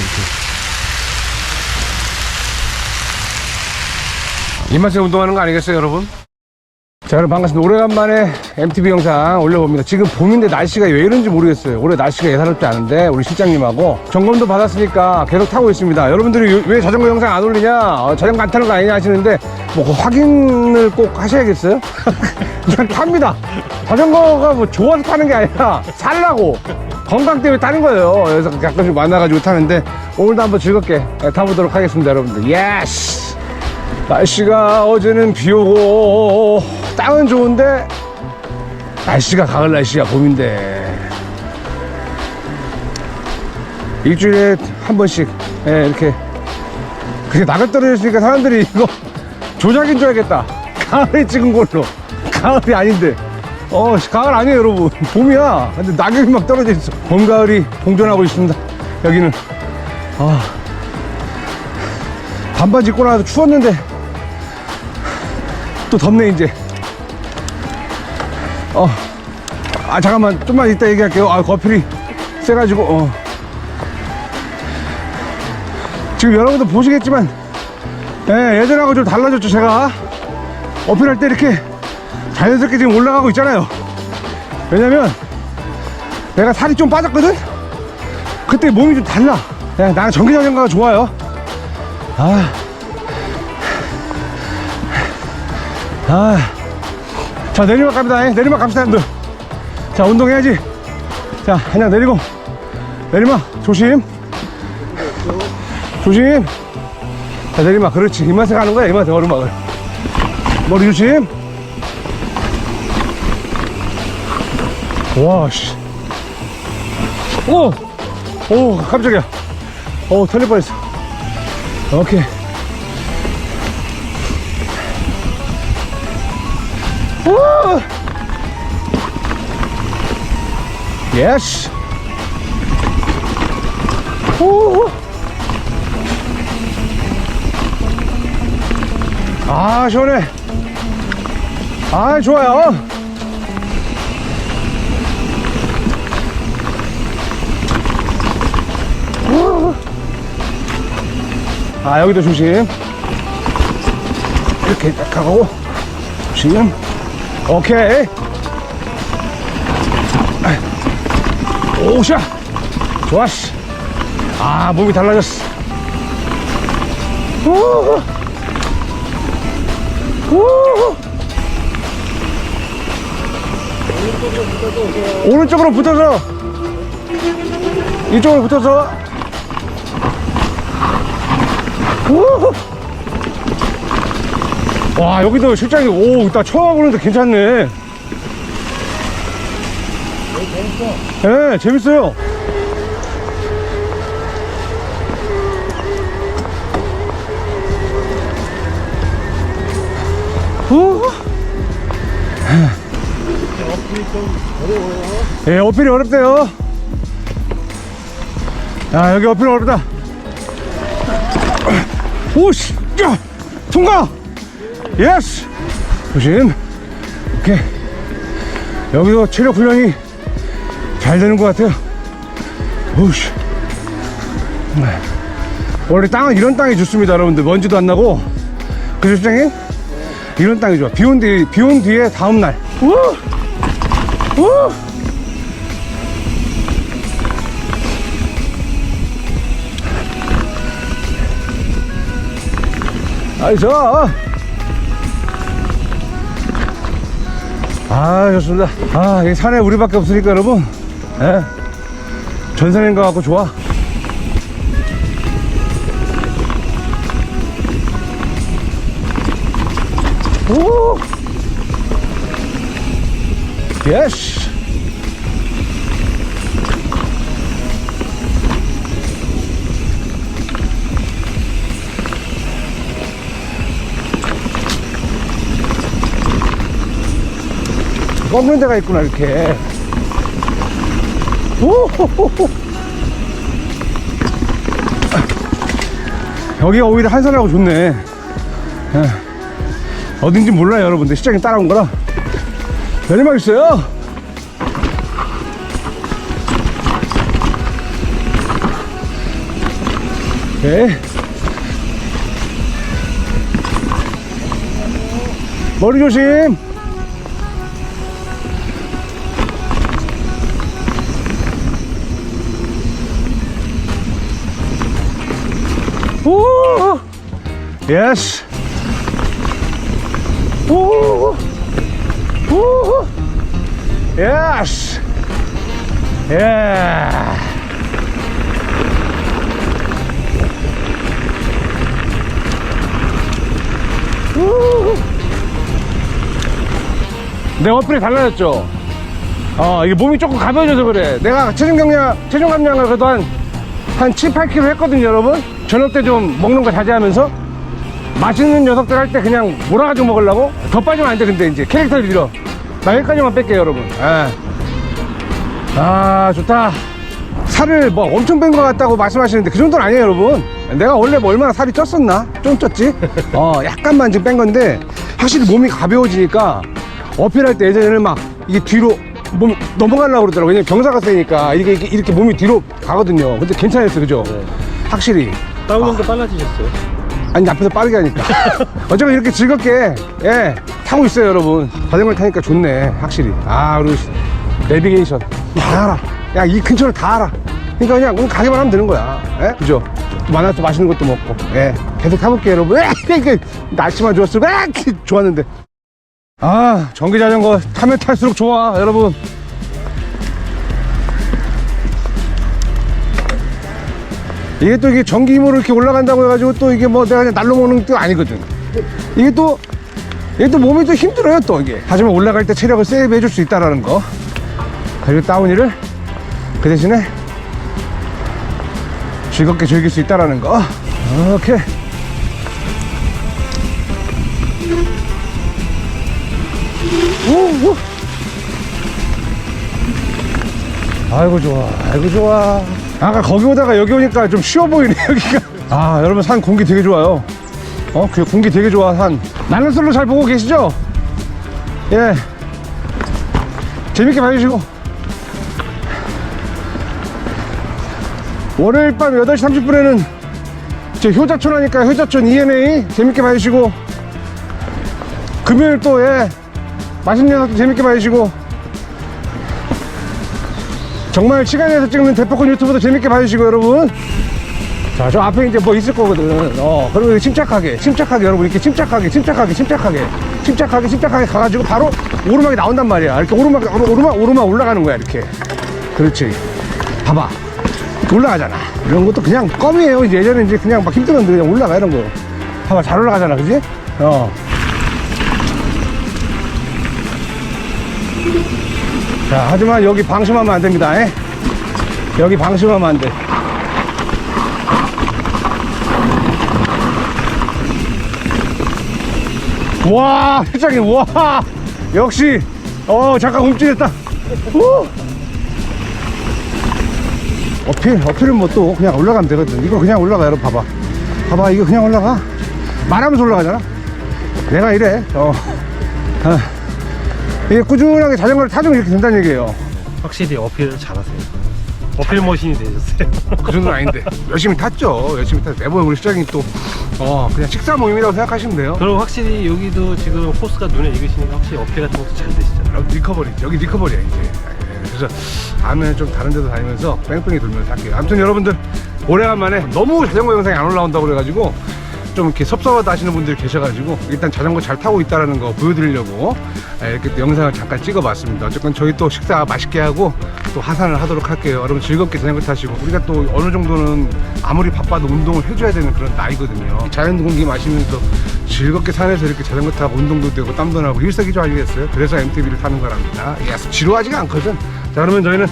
이렇게. 입맛에 운동하는 거 아니겠어요, 여러분? 자, 여러분 반갑습니다. 오래간만에 MTV 영상 올려봅니다. 지금 봄인데 날씨가 왜 이런지 모르겠어요. 올해 날씨가 예사롭지 않은데 우리 실장님하고 점검도 받았으니까 계속 타고 있습니다. 여러분들이 요- 왜 자전거 영상 안 올리냐? 어, 자전거 안 타는 거 아니냐 하시는데 뭐 확인을 꼭 하셔야겠어요? 그냥 탑니다. 자전거가 뭐 좋아서 타는 게 아니라 살라고 건강 때문에 타는 거예요. 그래서 가끔씩 만나가지고 타는데 오늘도 한번 즐겁게 타보도록 하겠습니다, 여러분들. 예스! 날씨가 어제는 비 오고 땅은 좋은데 날씨가 가을 날씨야 봄인데 일주일에 한 번씩 예, 이렇게 그게 낙을 떨어졌으니까 사람들이 이거 조작인 줄 알겠다 가을에 찍은 걸로 가을이 아닌데 어 가을 아니에요 여러분. 봄이야. 근데 낙엽이 막 떨어져 있어. 봄 가을이 공존하고 있습니다. 여기는. 아. 반바지 입고 나서 추웠는데. 또 덥네 이제. 어. 아 잠깐만. 좀만 이따 얘기할게요. 아 거필이 세가지고 어. 지금 여러분들 보시겠지만 예, 예전하고 좀 달라졌죠 제가. 어필할 때 이렇게 자연스럽게 지금 올라가고 있잖아요 왜냐면 내가 살이 좀 빠졌거든 그때 몸이 좀 달라 예, 나는 전기자전거가 좋아요 아 아, 자 내리막 갑니다. 예, 내리막 갑시다, 여러분들. 자 운동해야지. 자 그냥 내리고 내리막 조심. 조심. 자 내리막 그렇지. 이 맛에 가는 거야. 이 맛에 오르막을. 머리 조심. 와 씨. 오, 오 깜짝이야. 오 털릴 뻔했어. 오케이. 우! 예스. 우! 아, 시원해. 아, 좋아요. 아, 여기도 조심. 이렇게 딱 하고, 조심. 오케이. 오샤. 좋았어. 아, 몸이 달라졌어. 우. 우. 오른쪽으로 붙어서 이쪽으로 붙어서 우. 와 여기도 실장이 오 이따 처음 보는데 괜찮네. 예 재밌어요. 후. 예 어필이 어렵대요. 야 여기 어필 어렵다 오씨 야 통과 예스! 조심. 오케이. 여기도 체력 훈련이 잘 되는 것 같아요. 오우씨. 네. 원래 땅은 이런 땅이 좋습니다, 여러분들. 먼지도 안 나고. 그죠, 시장님? 이런 땅이 좋아. 비 온 뒤, 비온 뒤에 다음날. 우! 우! 나이스! 아 좋습니다. 아이 산에 우리밖에 없으니까 여러분. 예? 전산인 것 같고 좋아. 오! 예스 꺾는 데가 있구나 이렇게 오호호호. 여기가 오히려 한산하고 좋네 예. 어딘지 몰라요 여러분들 시장에 따라온 거라 내리막 있어요 오케이. 머리 조심. 예스. 오! 오! 예스. 예. 우! 내 어플이 달라졌죠? 어, 이게 몸이 조금 가벼워져서 그래. 내가 체중 경량, 체중 감량을 그래도 한, 한 7, 8kg 했거든요, 여러분. 저녁 때 좀 먹는 거 자제하면서. 맛있는 녀석들 할 때 그냥 몰아가지고 먹으려고? 더 빠지면 안 돼, 근데 이제 캐릭터를 잃어. 나 여기까지만 뺄게요, 여러분. 예. 아, 좋다. 살을 뭐 엄청 뺀 것 같다고 말씀하시는데 그 정도는 아니에요, 여러분. 내가 원래 뭐 얼마나 살이 쪘었나? 좀 쪘지? 어, 약간만 지금 뺀 건데 확실히 몸이 가벼워지니까 어필할 때 예전에는 막 이게 뒤로 몸 넘어가려고 그러더라고. 왜냐면 경사가 세니까 이게, 이게 이렇게 몸이 뒤로 가거든요. 근데 괜찮았어요, 그죠? 확실히. 다운도 빨라지셨어요? 아니 앞에서 빠르게 하니까. 어쩌면 이렇게 즐겁게 예 타고 있어요 여러분. 자전거를 타니까 좋네 확실히. 아 그리고 시- 내비게이션. 다 알아. 야 이 근처를 다 알아. 그러니까 그냥 그냥 가기만 하면 되는 거야. 예? 그죠. 만나서 맛있는 것도 먹고. 예. 계속 타볼게요 여러분. 예 이렇게 날씨만 좋았으면 예 이렇게 좋았는데. 아 전기 자전거 타면 탈수록 좋아 여러분 이게 또 이게 전기 힘으로 이렇게 올라간다고 해가지고 또 이게 뭐 내가 그냥 날로 먹는 게 아니거든. 이게 또, 이게 또 몸이 또 힘들어요 또 이게. 하지만 올라갈 때 체력을 세이브 해줄 수 있다라는 거. 그리고 다운이를 그 대신에 즐겁게 즐길 수 있다라는 거. 오케이. 우, 우. 아이고 좋아 아이고 좋아 아까 거기 오다가 여기 오니까 좀 쉬워 보이네 여기가. 아 여러분 산 공기 되게 좋아요. 어? 그 공기 되게 좋아 산. 나는 솔로 잘 보고 계시죠? 예. 재밌게 봐주시고. 월요일 밤 8시 30분에는 제 효자촌 하니까 효자촌 ENA 재밌게 봐주시고. 금요일 또 예. 맛있는 녀석도 재밌게 봐주시고 정말 시간을 내서 찍는 대포콘 유튜브도 재밌게 봐주시고 여러분. 자 저 앞에 이제 뭐 있을 거거든. 어 그리고 침착하게 침착하게 여러분 이렇게 침착하게 침착하게 침착하게 침착하게 침착하게 가가지고 바로 오르막이 나온단 말이야. 이렇게 오르막 오르- 오르막 오르막 올라가는 거야 이렇게. 그렇지. 봐봐. 올라가잖아. 이런 것도 그냥 껌이에요. 이제 예전에 이제 그냥 막 힘들었는데 그냥 올라가 이런 거. 봐봐 잘 올라가잖아 그지? 어 자, 하지만 여기 방심하면 안 됩니다. 에? 여기 방심하면 안 돼. 와, 회장님, 와, 역시, 어, 잠깐 움찔했다. 우! 어필, 어필은 뭐 또 그냥 올라가면 되거든. 이거 그냥 올라가, 여러분, 봐봐. 봐봐, 이거 그냥 올라가. 말하면서 올라가잖아. 내가 이래, 어. 아. 이게 꾸준하게 자전거를 타주면 이렇게 된다는 얘기예요. 확실히 어필을 잘하세요. 어필 머신이 되셨어요. 그 정도는 아닌데 열심히 탔죠. 열심히 탔죠. 매번 우리 시장님 또 어, 그냥 식사 모임이라고 생각하시면 돼요. 그리고 확실히 여기도 지금 코스가 눈에 익으시니까 확실히 어필 같은 것도 잘 되시잖아요. 여기 리커버리 여기 리커버리야 이제. 예, 그래서 다음에는 좀 다른 데도 다니면서 뺑뺑이 돌면서 할게요. 아무튼 여러분들 오래간만에 너무 자전거 영상이 안 올라온다고 그래가지고 좀 이렇게 섭섭하다 하시는 분들이 계셔가지고 일단 자전거 잘 타고 있다는 거 보여드리려고 예, 이렇게 또 영상을 잠깐 찍어봤습니다. 어쨌건 저희 또 식사 맛있게 하고 또 하산을 하도록 할게요. 여러분 즐겁게 자전거 타시고 우리가 또 어느 정도는 아무리 바빠도 운동을 해줘야 되는 그런 나이거든요. 자연 공기 마시면서 즐겁게 산에서 이렇게 자전거 타고 운동도 되고 땀도 나고 일석이조 아니겠어요? 그래서 MTB를 타는 거랍니다. 예, 지루하지가 않거든. 자 그러면 저희는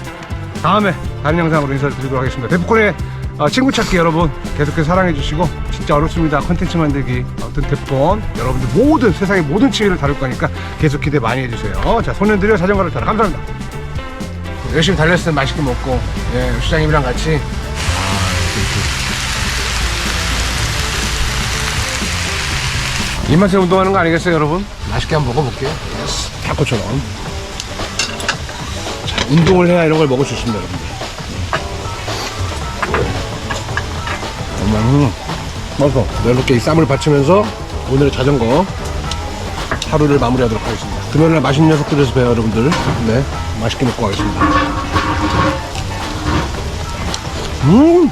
다음에 다른 영상으로 인사를 드리도록 하겠습니다. 데프콘의 어, 친구 찾기 여러분 계속해서 사랑해 주시고 진짜 어렵습니다. 컨텐츠 만들기 어떤 데프콘 여러분들 모든 세상의 모든 치유를 다룰 거니까 계속 기대 많이 해주세요. 자 들여 자전거를 타라 감사합니다. 열심히 달렸을 때 맛있게 먹고 예, 시장님이랑 같이 입맛에 운동하는 거 아니겠어요 여러분? 맛있게 한번 먹어볼게요. 타코처럼. 자, 운동을 해야 이런 걸 먹을 수 있습니다 여러분들. 음, 맛있어. 이렇게 이 쌈을 받치면서 오늘의 자전거 하루를 마무리하도록 하겠습니다. 금요일날 맛있는 녀석들에서 봬요, 여러분들. 네, 맛있게 먹고 가겠습니다. 음,